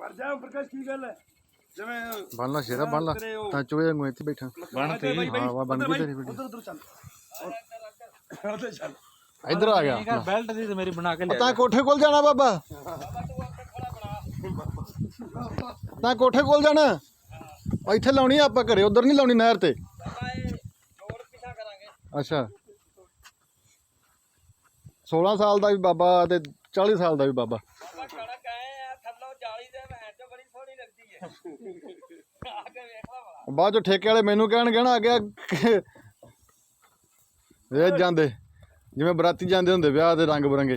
ਵਰ ਜਾ ਪ੍ਰਕਾਸ਼ ਕੀ ਗੱਲ ਹੈ? ਜਿਵੇਂ ਬੰਨ ਲਾ ਸ਼ੇਰਾ ਬੰਨ ਲਾ ਤਾਂ ਚੋਏ ਵਾਂਗੂ ਇੱਥੇ ਬੈਠਾ। ਬਣ ਤੇ ਹਾਂ, ਵਾ ਬਣ ਗਈ ਤੇਰੀ ਵੀਡੀਓ। ਉਧਰ ਉਧਰ ਚੱਲ। ਉਧਰ ਚੱਲ। ਇੱਧਰ ਆ ਗਿਆ। ਬੈਲਟ ਦੀ ਤੇ ਮੇਰੀ ਬਣਾ ਕੇ ਤਾਂ ਕੋਠੇ ਕੋਲ ਜਾਣਾ ਬਾਬਾ। ਤਾਂ ਕੋਠੇ ਕੋਲ ਜਾਣਾ। ਇੱਥੇ ਲਾਉਣੀ ਆ ਆਪਾਂ ਘਰੇ ਉਧਰ ਨਹੀਂ ਲਾਉਣੀ ਨਹਿਰ ਤੇ। ਅੱਛਾ। 16 ਸਾਲ ਦਾ ਵੀ ਬਾਬਾ ਤੇ 40 ਸਾਲ ਦਾ ਵੀ ਬਾਬਾ। ਬਾਅਦ ਚ ਠੇਕੇ ਵਾਲੇ ਮੈਨੂੰ ਕਹਿਣ ਕਹਿਣਾ ਆ ਗਿਆ ਵੇਚ ਜਾਂਦੇ। ਜਿਵੇਂ ਬਰਾਤੀ ਜਾਂਦੇ ਹੁੰਦੇ ਵਿਆਹ ਦੇ ਰੰਗ ਬਰੰਗੇ।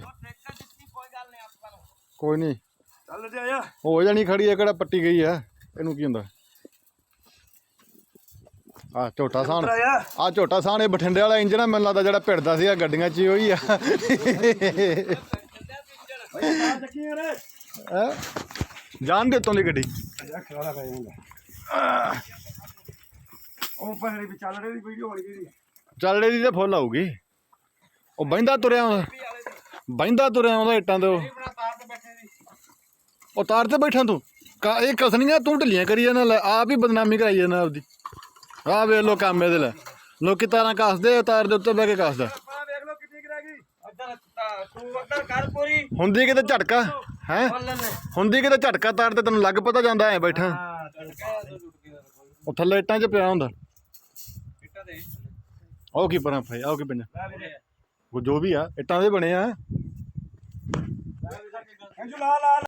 ਕੋਈ ਨਹੀਂ ਚੱਲ ਤੇ ਆਇਆ। ਹੋ ਜਾਣੀ ਖੜੀ ਹੈ ਕਿਹੜਾ ਪੱਟੀ ਗਈ ਹੈ? ਇਹਨੂੰ ਕੀ ਹੁੰਦਾ? ਆ ਝੋਟਾ ਸਾਣ। ਆ ਝੋਟਾ ਸਾਣ ਇਹ ਬਠਿੰਡੇ ਵਾਲਾ ਇੰਜਨ ਆ ਮੈਨੂੰ ਲੱਗਦਾ ਜਿਹੜਾ ਭਿੜਦਾ ਸੀ ਆ ਗੱਡੀਆਂ 'ਚ ਹੀ ਉਹੀ ਆ? ਜਾਣ ਦੇ ਉੱਤੋਂ ਦੀ ਗੱਡੀ? ਅਜਾ ਖਰਾਲਾ ਪੈ ਜਾਂਦਾ। ਉਹ ਪਹਿਲੇ ਵੀ ਚੱਲ ਰਹੀ ਵੀਡੀਓ ਬਣ ਗਈ ਚੱਲੜੇ ਦੀ ਤੇ ਫੁੱਲ ਆਊਗੀ। ਉਹ ਬੈਂਦਾ ਤੁਰਿਆ ਆਉਂਦਾ ਬੈਂਦਾ ਤੁਰਿਆ ਆਉਂਦਾ ਇੱਟਾਂ ਤੇ। ਉਹ ਉਹ ਤਾਰ ਤੇ ਬੈਠਾ ਤੂੰ। ਕਾ ਇਹ ਕਸਣੀਆਂ ਤੂੰ ਢਿੱਲੀਆਂ ਕਰੀ ਜਾਂਦਾ ਲੈ ਆਪ ਹੀ ਬਦਨਾਮੀ ਕਰਾਈ ਜਾਂਦਾ ਆਪਦੀ। ਆਹ ਵੇਖ ਲੋ ਕੰਮ ਇਹਦੇ ਲੈ। ਲੋਕੀ ਤਾਰਾਂ ਕੱਸਦੇ ਆ, ਤਾਰ ਦੇ ਉੱਤੇ ਬਹਿ ਕੇ ਕੱਸਦਾ। ਆ ਵੇਖ ਲਓ ਕਿੰਨੀ ਕੁ ਰਹਿ ਗਈ। ਤੂੰ ਉੱਧਰ ਕਰ ਪੂਰੀ। ਹੁੰਦੀ ਕਿਤੇ ਝਟਕਾ? ਹੈ? ਹੁੰਦੀ ਕਿਤੇ ਝਟਕਾ ਤਾਰ ਤੇ ਤੈਨੂੰ ਲੱਗ ਪਤਾ ਜਾਂਦਾ ਐ ਬੈਠਾ। ਉਹ ਥੱਲੇ ਇੱਟਾਂ 'ਚ ਪਿਆ ਹੁੰਦਾ। ਇੱਟਾਂ ਦੇ ਉਹ ਕੀ ਪਰਾਂ ਫਾਈ ਆਓ ਕੀ ਪੰਜਾ ਉਹ ਜੋ ਵੀ ਆ ਇੱਟਾਂ ਦੇ ਬਣੇ ਆ। ਅੰਜੂ ਲਾ ਲਾ